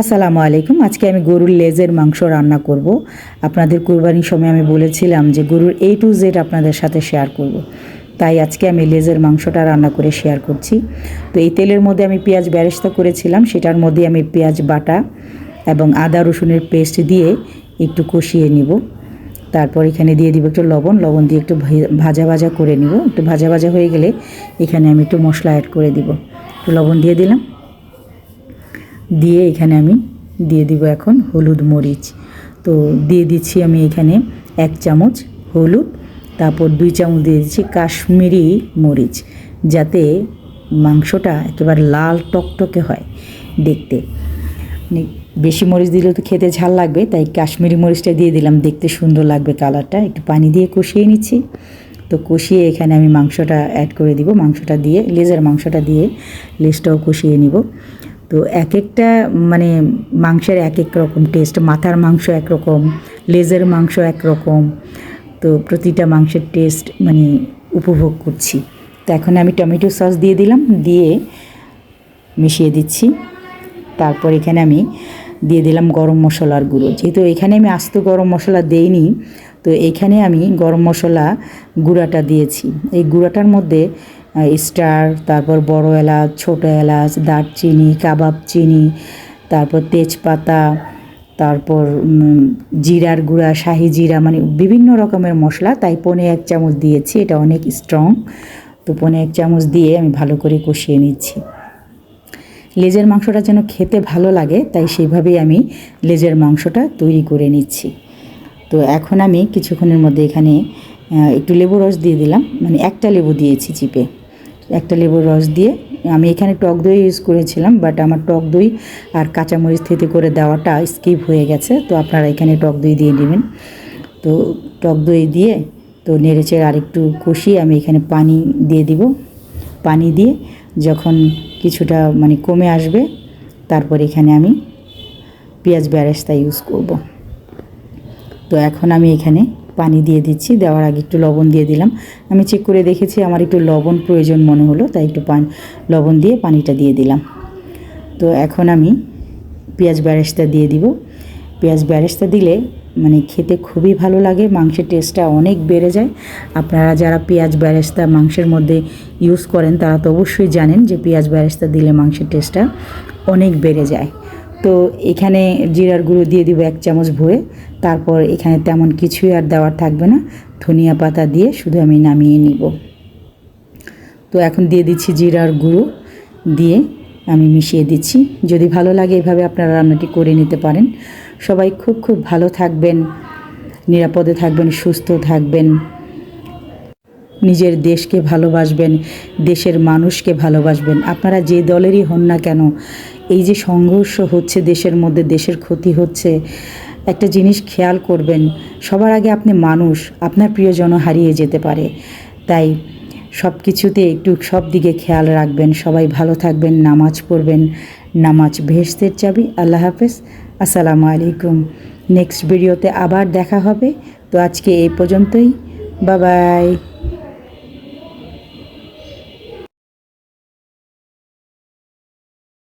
আসসালামু আলাইকুম। আজকে আমি গরুর লেজের মাংস রান্না করব। আপনাদের কুরবানির সময় আমি বলেছিলাম যে গরুর এ টু জেড আপনাদের সাথে শেয়ার করব। তাই আজকে আমি লেজের মাংসটা রান্না করে শেয়ার করছি। তো এই তেলের মধ্যে আমি পেঁয়াজ ব্যারেস্তা করেছিলাম। সেটার মধ্যে আমি পেঁয়াজ বাটা এবং আদা রসুনের পেস্ট দিয়ে একটু কষিয়ে নিব। তারপর এখানে দিয়ে দিব একটু লবণ। লবণ দিয়ে একটু ভাজা ভাজা করে নিব। একটু ভাজা ভাজা হয়ে গেলে এখানে আমি একটু মশলা অ্যাড করে দিব। একটু লবণ দিয়ে দিলাম। দিয়ে এখানে আমি দিয়ে দিব এখন হলুদ মরিচ। তো দিয়ে দিচ্ছি আমি এখানে এক চামচ হলুদ, তারপর দুই চামচ দিয়ে দিচ্ছি কাশ্মীরি মরিচ, যাতে মাংসটা একেবারে লাল টকটকে হয় দেখতে। মানে বেশি মরিচ দিলেও তো খেতে ঝাল লাগবে, তাই কাশ্মীরি মরিচটা দিয়ে দিলাম, দেখতে সুন্দর লাগবে কালারটা। একটু পানি দিয়ে কষিয়ে নিচ্ছি। তো কষিয়ে এখানে আমি মাংসটা অ্যাড করে দিব, মাংসটা দিয়ে, লেজের মাংসটা দিয়ে লেজটাও কষিয়ে নিব। তো এক একটা মানে মাংসের এক এক রকম টেস্ট মাথার মাংস একরকম, লেজের মাংস একরকম, তো প্রতিটা মাংসের টেস্ট মানে উপভোগ করছি। তো এখন আমি টমেটো সস দিয়ে দিলাম, দিয়ে মিশিয়ে দিচ্ছি। তারপর এখানে আমি দিয়ে দিলাম গরম মশলার গুঁড়ো। যেহেতু এখানে আমি আস্ত গরম মশলা দেইনি, তো এখানে আমি গরম মশলা গুঁড়াটা দিয়েছি। এই গুঁড়াটার মধ্যে স্টার, তারপর বড় এলাচ, ছোটো এলাচ, দারচিনি, কাবাব চিনি, তারপর তেজপাতা, তারপর জিরার গুঁড়া, শাহি জিরা মানে বিভিন্ন রকমের মশলা। তাই পনে এক চামচ দিয়েছি, এটা অনেক স্ট্রং তো পনে এক চামচ দিয়ে আমি ভালো করে কষিয়ে নিচ্ছি। লেজের মাংসটা যেন খেতে ভালো লাগে, তাই সেইভাবেই আমি লেজের মাংসটা তৈরি করে নিচ্ছি। তো এখন আমি কিছুক্ষণের মধ্যে এখানে একটু লেবু রস দিয়ে দিলাম মানে একটা লেবু দিয়েছি চিপে। একটা লেবুর রস দিয়ে। আমি এখানে টক দই ইউজ করেছিলাম বাট আমার টক দই আর কাঁচামরিচ থেতে করে দেওয়াটা স্কিপ হয়ে গেছে, তো আপনারা এখানে টক দই দিয়ে নেবেন তো টক দই দিয়ে তো নেড়েচেড়ে আরেকটু কষিয়ে আমি এখানে পানি দিয়ে দিব। পানি দিয়ে যখন কিছুটা মানে কমে আসবে, তারপর এখানে আমি পেঁয়াজ ব্যারেস্তা ইউজ করব। তো এখন আমি এখানে পানি দিয়ে দিচ্ছি, দেওয়ার আগে একটু লবণ দিয়ে দিলাম। আমি চেক করে দেখেছি আমার একটু লবণ প্রয়োজন মনে হলো, তাই একটু পান, লবণ দিয়ে পানিটা দিয়ে দিলাম। তো এখন আমি পেঁয়াজ ব্যারেস্তা দিয়ে দিব। পেঁয়াজ ব্যারেস্তা দিলে মানে খেতে খুবই ভালো লাগে, মাংসের টেস্টটা অনেক বেড়ে যায়। আপনারা যারা পেঁয়াজ ব্যারেস্তা মাংসের মধ্যে ইউজ করেন, তারা তো অবশ্যই জানেন যে পেঁয়াজ ব্যারেস্তা দিলে মাংসের টেস্টটা অনেক বেড়ে যায়। তো এখানে জিরার গুঁড়ো দিয়ে দিব এক চামচ ভরে তারপর এখানে তেমন কিছুই আর দেওয়ার থাকবে না। ধনিয়া পাতা দিয়ে শুধু আমি নামিয়ে নিব। তো এখন দিয়ে দিচ্ছি জিরার গুঁড়ো দিয়ে আমি মিশিয়ে দিচ্ছি। যদি ভালো লাগে এভাবে আপনারা রান্নাটি করে নিতে পারেন। সবাই খুব খুব ভালো থাকবেন, নিরাপদে থাকবেন, সুস্থ থাকবেন। নিজের দেশকে ভালোবাসবেন, দেশের মানুষকে ভালোবাসবেন। আপনারা যে দলেরই হন না কেন, এই যে সংঘর্ষ হচ্ছে দেশের মধ্যে, দেশের ক্ষতি হচ্ছে, একটা জিনিস খেয়াল করবেন, সবার আগে আপনি মানুষ, আপনার প্রিয়জন হারিয়ে যেতে পারে। তাই সব কিছুতে একটু সব দিকে খেয়াল রাখবেন, সবাই ভালো থাকবেন, নামাজ পড়বেন, নামাজ ভেস্তের চাবি, আল্লাহ হাফেজ, আসসালামু আলাইকুম। নেক্সট ভিডিওতে আবার দেখা হবে, তো আজকে এই পর্যন্তই, বাবাই।